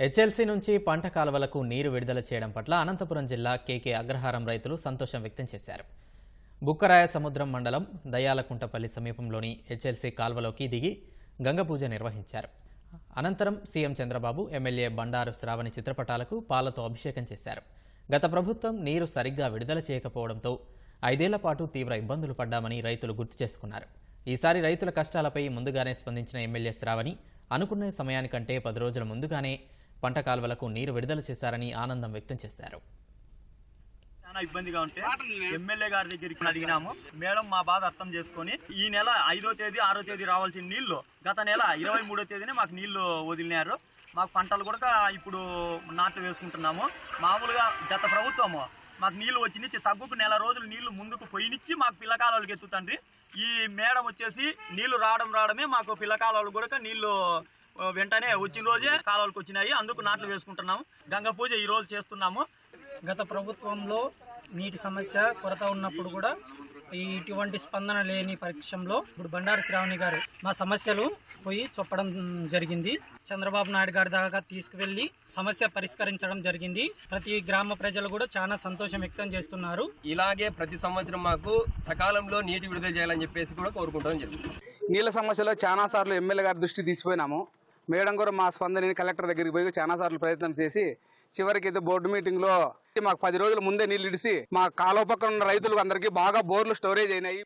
HLC నుంచి పంట కాలువలకు నీరు విడుదల చేయడం పట్ల అనంతపురం జిల్లా కేకే అగ్రహారం రైతులు సంతోషం వ్యక్తం చేశారు. బుక్కరాయ సముద్రం మండలం దయాలకుంటపల్లి సమీపంలోని హెచ్ఎల్సీ కాల్వలోకి దిగి గంగపూజ నిర్వహించారు. అనంతరం సీఎం చంద్రబాబు ఎమ్మెల్యే బండారు శ్రావణి చిత్రపటాలకు పాలతో అభిషేకం చేశారు. గత ప్రభుత్వం నీరు సరిగ్గా విడుదల చేయకపోవడంతో ఐదేళ్ళ పాటు తీవ్ర ఇబ్బందులు పడ్డామని రైతులు గుర్తు చేసుకున్నారు. ఈసారి రైతుల కష్టాలపై ముందుగానే స్పందించిన ఎమ్మెల్యే శ్రావణి అనుకున్న సమయానికంటే పది రోజుల ముందుగానే పంట కాలువలకు నీరు విడుదల చేశారని ఆనందం వ్యక్తం చేశారు. చాలా ఇబ్బందిగా ఉంటే ఎమ్మెల్యే గారి దగ్గరికి అడిగినాము. మేడం మా బాధ అర్థం చేసుకొని ఈ నెల ఐదో తేదీ ఆరో తేదీ రావాల్సిన నీళ్ళు గత నెల ఇరవై మూడో తేదీనే మాకు నీళ్ళు వదిలినారు. మాకు పంటలు కూడా ఇప్పుడు నాట్లు వేసుకుంటున్నాము. మామూలుగా గత ప్రభుత్వము మాకు నీళ్ళు వచ్చినిచ్చి తగ్గుకు నెల రోజులు నీళ్ళు ముందుకు పోయినిచ్చి మాకు పిల్లకాలకి ఎత్తుతండ్రి. ఈ మేడం వచ్చేసి నీళ్ళు రావడం రావడమే మాకు పిల్లకాలువలు కూడా నీళ్ళు వెంటనే వచ్చిన రోజే కాలువలకు వచ్చినాయి. అందుకు నాట్లు వేసుకుంటున్నాము గంగ పూజ ఈ రోజు చేస్తున్నాము. గత ప్రభుత్వంలో నీటి సమస్య కొరత ఉన్నప్పుడు కూడా ఇటువంటి స్పందన లేని పరీక్షంలో ఇప్పుడు బండారు శ్రావణి గారు మా సమస్యలు పోయి చెప్పడం జరిగింది. చంద్రబాబు నాయుడు గారి దాకా తీసుకువెళ్ళి సమస్య పరిష్కరించడం జరిగింది. ప్రతి గ్రామ ప్రజలు కూడా చాలా సంతోషం వ్యక్తం చేస్తున్నారు. ఇలాగే ప్రతి సంవత్సరం మాకు సకాలంలో నీటి విడుదల చేయాలని చెప్పేసి కూడా కోరుకుంటాం జరుగుతుంది నీళ్ళ సమస్యలో చాలా సార్లు ఎమ్మెల్యే గారి దృష్టి తీసిపోయినాము. మేడం కూడా మా స్పందనని కలెక్టర్ దగ్గరికి పోయి చాలా సార్లు ప్రయత్నం చేసి చివరికి అయితే బోర్డు మీటింగ్లో మాకు పది రోజుల ముందే నీళ్ళు ఇడిసి మా కాలువ పక్కన ఉన్న రైతులకు అందరికీ బాగా బోర్లు స్టోరేజ్ అయినాయి.